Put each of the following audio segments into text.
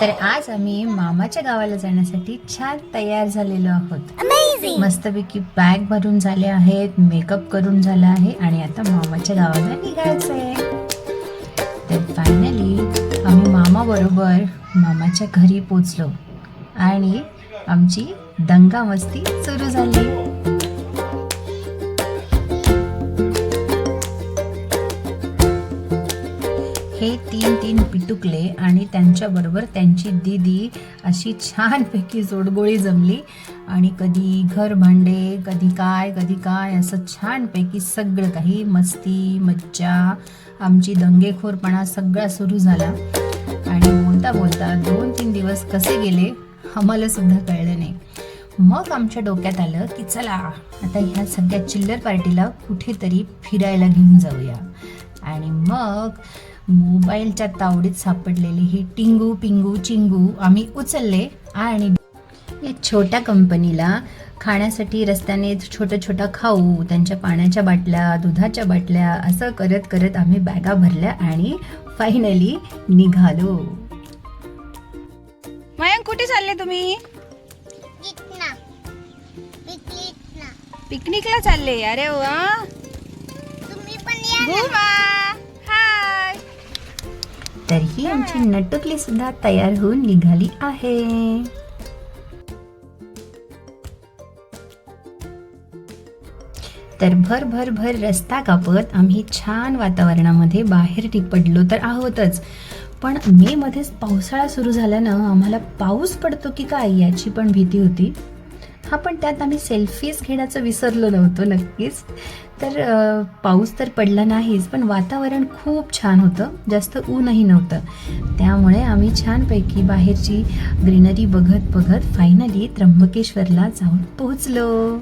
तर आज आम्ही मामाच्या गावाला जाण्यासाठी छान तयार झालेलो आहोत. मस्तपैकी बॅग भरून झाले आहेत मेकअप करून झाला आहे आणि आता मामाच्या गावाला निघायचं आहे तर फायनली आम्ही मामा बरोबर मामाच्या घरी पोचलो आणि आमची दंगा मस्ती सुरू झाली. दुकले आणि त्यांच्याबरोबर त्यांची दीदी अशी छानपैकी जोडगोळी जमली. आणि कधी घर भांडे कधी काय कधी काय असं छानपैकी सगळं काही मस्ती मज्जा आमची दंगेखोरपणा सगळा सुरू झाला. आणि बोलता बोलता दोन तीन दिवस कसे गेले आम्हाला सुद्धा कळलं नाही. मग आमच्या डोक्यात आलं की चला आता ह्या सगळ्या चिल्लर पार्टीला कुठेतरी फिरायला घेऊन जाऊया. आणि मग मोबाईलच्या तावडीत सापडलेली ही टिंगू पिंगू चिंगू आम्ही उचलले आणि या छोट्या कंपनीला खाण्यासाठी रस्त्याने छोटं छोटं खाऊ त्यांच्या पाण्याच्या बाटल्या दुधाच्या बाटल्या असं करत करत आम्ही बॅगा भरल्या आणि फायनली निघालो. मयंक कुठे चालले तुम्ही? पिकनिकला चालले. अरे वा. तुम्ही पण तर ही आमची नटुकली सुद्धा तयार होऊन निघाली आहे. तर भर भर भर रस्ता कापत आम्ही छान वातावरणामध्ये बाहेर पडलो तर आहोतच. पण मे मध्येच पावसाळा सुरू झाल्यानं आम्हाला पाऊस पडतो की काय याची पण भीती होती. हा पण त्यात आम्ही सेल्फीज घेण्याचं विसरलो नव्हतो नक्कीच. तर पाऊस तर पडला नाहीच पण वातावरण खूप छान होतं. जास्त ऊनही नव्हतं. त्यामुळे आम्ही छानपैकी बाहेरची ग्रीनरी बघत बघत फायनली त्र्यंबकेश्वरला जाऊन पोहोचलो.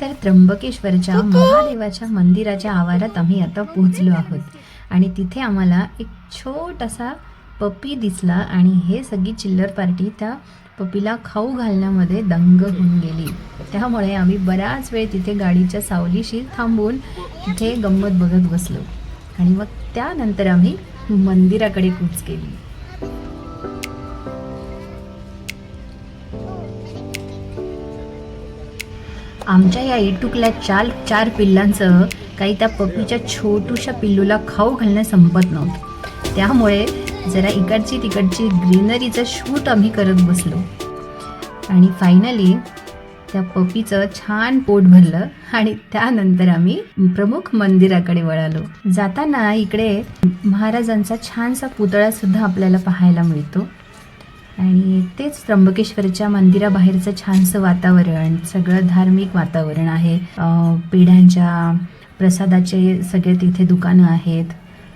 तर त्र्यंबकेश्वरच्या महादेवाच्या मंदिराच्या आवारात आम्ही आता पोहोचलो आहोत. आणि तिथे आम्हाला एक छोटासा पपी दिसला आणि हे सगळी चिल्लर पार्टी त्या पपीला खाऊ घालण्यामध्ये दंग होऊन गेली. त्यामुळे आम्ही बराच वेळ तिथे गाडीच्या सावलीशी थांबून तिथे गंमत बघत बसलो. आणि मग त्यानंतर आम्ही मंदिराकडे कूच केली. आमच्या या इटुकल्या चार चार पिल्लांसह काही त्या पपीच्या छोटूशा पिल्लूला खाऊ घालणं संपत नव्हतं. त्यामुळे जरा इकडची तिकडची ग्रीनरीचं शूट आम्ही करत बसलो. आणि फायनली त्या पपीचं छान पोट भरलं आणि त्यानंतर आम्ही प्रमुख मंदिराकडे वळालो. जाताना इकडे महाराजांचा छानसा पुतळा सुद्धा आपल्याला पाहायला मिळतो. आणि तेच त्र्यंबकेश्वरच्या मंदिराबाहेरचं छानसं वातावरण सगळं धार्मिक वातावरण आहे. पेढ्यांच्या प्रसादाचे सगळे तिथे दुकानं आहेत.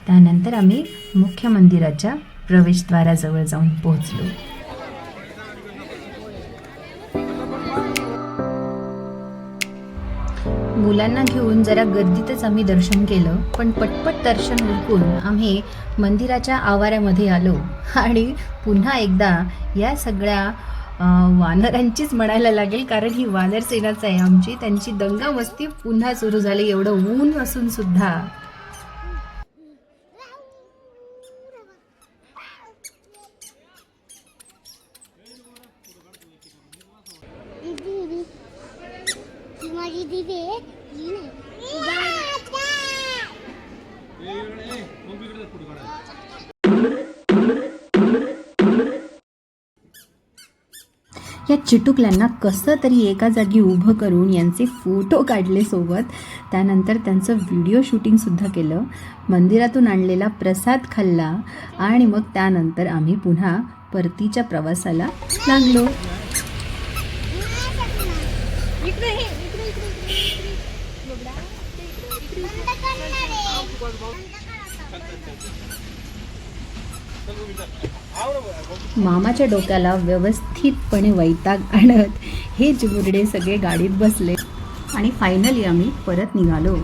त्यानंतर आम्ही मुख्य मंदिराच्या प्रवेशद्वाराजवळ जाऊन पोहोचलो. मुलांना घेऊन जरा गर्दीतच आम्ही दर्शन केलं पण पटपट दर्शन उरकून आम्ही मंदिराच्या आवारामध्ये आलो. आणि पुन्हा एकदा या सगळ्या वानरांचीच म्हणायला लागेल कारण ही वानर सेनाच आहे आमची. त्यांची दंगा मस्ती पुन्हा सुरू झाली एवढं ऊन असून सुद्धा दीदी ती माझी दीदी आहे ही नाही या चिटुकल्यांना कसं तरी एका जागी उभं करून यांचे फोटो काढले सोबत त्यानंतर त्यांचं व्हिडिओ शूटिंगसुद्धा केलं मंदिरातून आणलेला प्रसाद खाल्ला आणि मग त्यानंतर आम्ही पुन्हा परतीच्या प्रवासाला लागलो मामाच्या डोक्याला व्यवस्थितपणे वैताग आणत हे चिमुरडे सगळे गाडीत बसले. आणि फायनली आम्ही परत निघालो.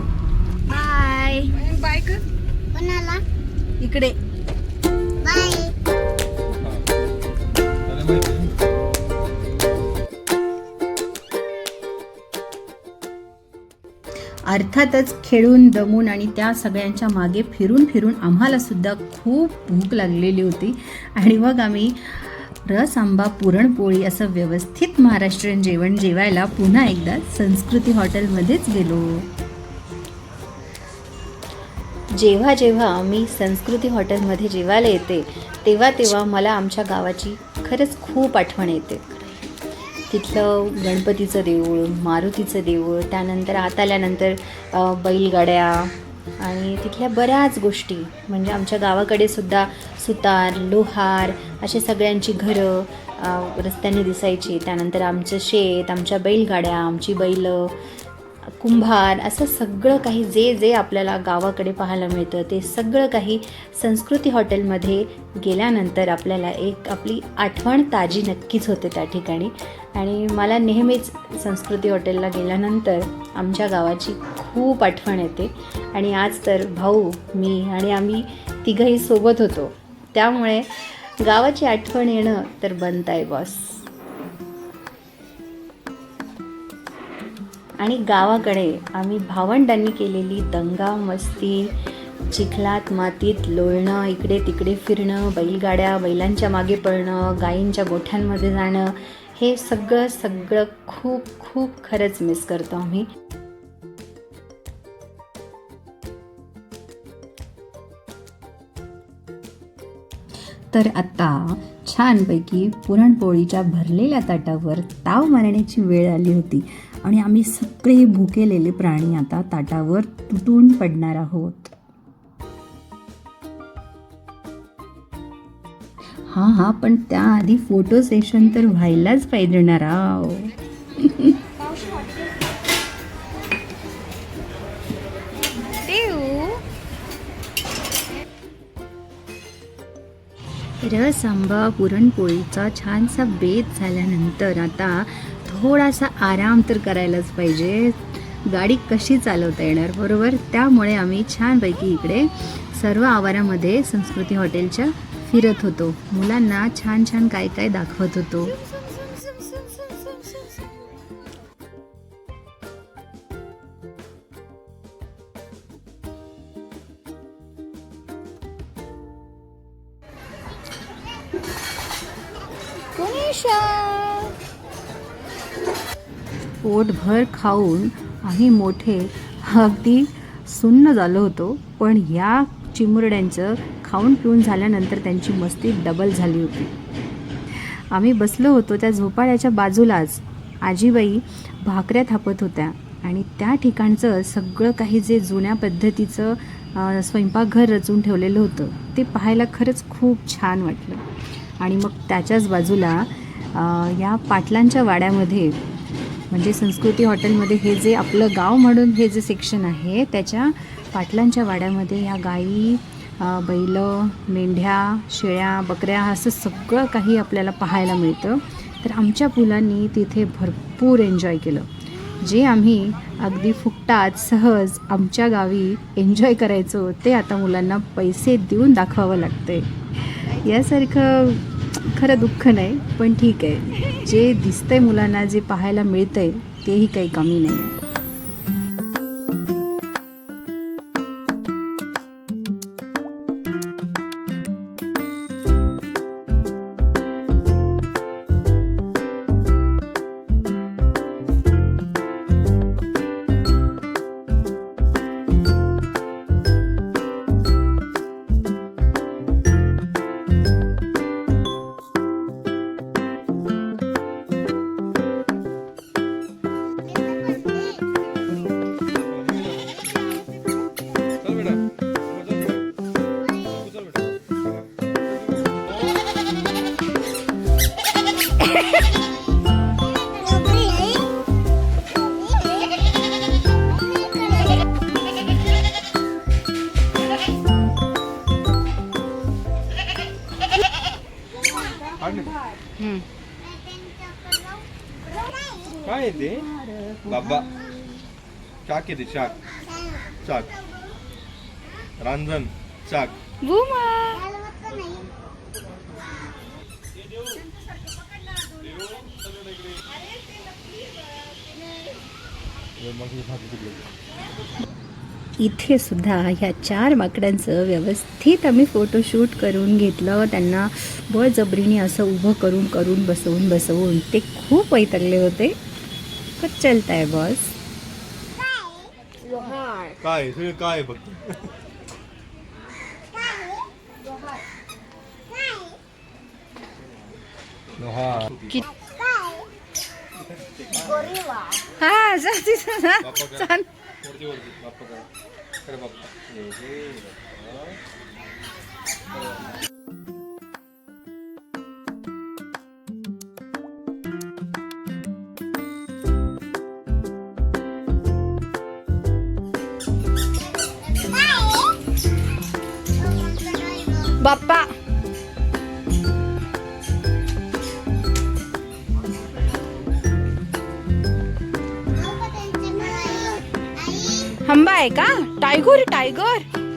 बाय बाय कोणाला? इकडे. बाय अर्थातच खेळून दमून आणि त्या सगळ्यांच्या मागे फिरून फिरून आम्हाला सुद्धा खूप भूक लागलेली होती. आणि मग आम्ही रस आंबा पुरणपोळी असं व्यवस्थित महाराष्ट्रीयन जेवण जेवायला पुन्हा एकदा संस्कृती हॉटेलमध्येच गेलो. जेव्हा जेव्हा मी संस्कृती हॉटेलमध्ये जेवायला येते तेव्हा तेव्हा मला आमच्या गावाची खरंच खूप आठवण येते. तिथलं गणपतीचं देऊळ मारुतीचं देऊळ त्यानंतर आत आल्यानंतर बैलगाड्या आणि तिथल्या बऱ्याच गोष्टी. म्हणजे आमच्या गावाकडे सुद्धा सुतार लोहार असे सगळ्यांची घरं रस्त्याने दिसायची. त्यानंतर आमचं शेत आमच्या बैलगाड्या आमची बैलं कुंभार असं सगळं काही जे जे आपल्याला गावाकडे पाहायला मिळतं ते सगळं काही संस्कृती हॉटेलमध्ये गेल्यानंतर आपल्याला एक आपली आठवण ताजी नक्कीच होते त्या ठिकाणी. आणि मला नेहमीच संस्कृती हॉटेलला गेल्यानंतर आमच्या गावाची खूप आठवण येते. आणि आज तर भाऊ मी आणि आम्ही तिघंही सोबत होतो. त्यामुळे गावाची आठवण येणं तर बनत आहे बॉस आणि गावाकडे आम्ही भावंडांनी केलेली दंगा मस्ती चिखलात मातीत लोळणं इकडे तिकडे फिरणं बैलगाड्या बैलांच्या मागे पळणं गायींच्या गोठ्यांमध्ये जाणं हे सगळं सगळं खूप खूप खरंच मिस करतो आम्ही. तर आता छानपैकी पुरणपोळीच्या भरलेल्या ताटावर ताव मारण्याची वेळ आली होती. आणि आम्ही सगळे भुकेलेले प्राणी आता ताटावर तुटून पडणार आहोत. हा हा पण त्याआधी फोटो सेशन तर व्हायलाच पाहिजे ना राव. रस आंबा पुरणपोळीचा छानसा बेत झाल्यानंतर आता थोडासा आराम तर करायलाच पाहिजे. गाडी कशी चालवता येणार? बरोबर? त्यामुळे आम्ही छानपैकी इकडे सर्व आवारामध्ये संस्कृती हॉटेलच्या फिरत होतो. मुलांना छान छान काय काय दाखवत होतो. गणेशा पोटभर खाऊन आम्ही मोठे. अगदी सुन्न झालो होतो पण या चिमुरड्यांचं खाऊन पिऊन झाल्यानंतर त्यांची मस्ती डबल झाली होती. आम्ही बसलो होतो त्या झोपाळ्याच्या बाजूलाच. आजीबाई भाकऱ्या थापत होत्या आणि त्या ठिकाणचं सगळं काही जे जुन्या पद्धतीचं स्वयंपाकघर रचून ठेवलेलं होतं ते पाहायला खरंच खूप छान वाटलं. आणि मग त्याच्याच बाजूला या पाटलांच्या वाड्यामध्ये म्हणजे संस्कृती हॉटेलमध्ये हे जे आपलं गाव म्हणून हे जे सेक्शन आहे त्याच्या पाटलांच्या वाड्यामध्ये या गाई बैल मेंढ्या शेळ्या बकऱ्या असं सगळं काही आपल्याला पाहायला मिळतं. तर आमच्या मुलांनी तिथे भरपूर एन्जॉय केलं. जे आम्ही अगदी फुकटात सहज आमच्या गावी एन्जॉय करायचो ते आता मुलांना पैसे देऊन दाखवावं लागते यासारखं खरं दुःख नाही पण ठीक आहे. जे दिसतंय मुलांना जे पाहायला मिळतंय तेही काही कमी नाही. आहे काय आहे ते बाबा शाक येते शाक शाक रांजण तिकडे इथे सुद्धा ह्या चार माकडांचं व्यवस्थित आम्ही फोटोशूट करून घेतलं. त्यांना बळजबरीने असं उभं करून करून बसवून बसवून ते खूप वैतरले होते. खूप चलत आहे बॉस काय सगळं काय फक्त लोहार. हा जा तिथं जा. बाप्पा काय? चाल. वरती वरती बाप्पा काय? अरे बाप्पा. हे, हे, बाप्पा. बाप्पा हंबा आहे का टायगर टायगर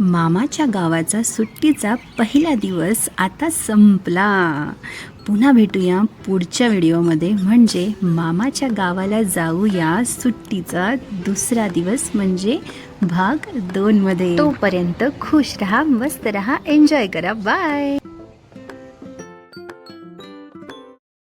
मामाच्या गावाचा सुट्टीचा पहिला दिवस आता संपला. पुन्हा भेटूया पुढच्या व्हिडिओमध्ये. म्हणजे मामाच्या गावाला जाऊया सुट्टीचा दुसरा दिवस म्हणजे भाग दोनमध्ये. तोपर्यंत खुश रहा मस्त रहा एन्जॉय करा. बाय!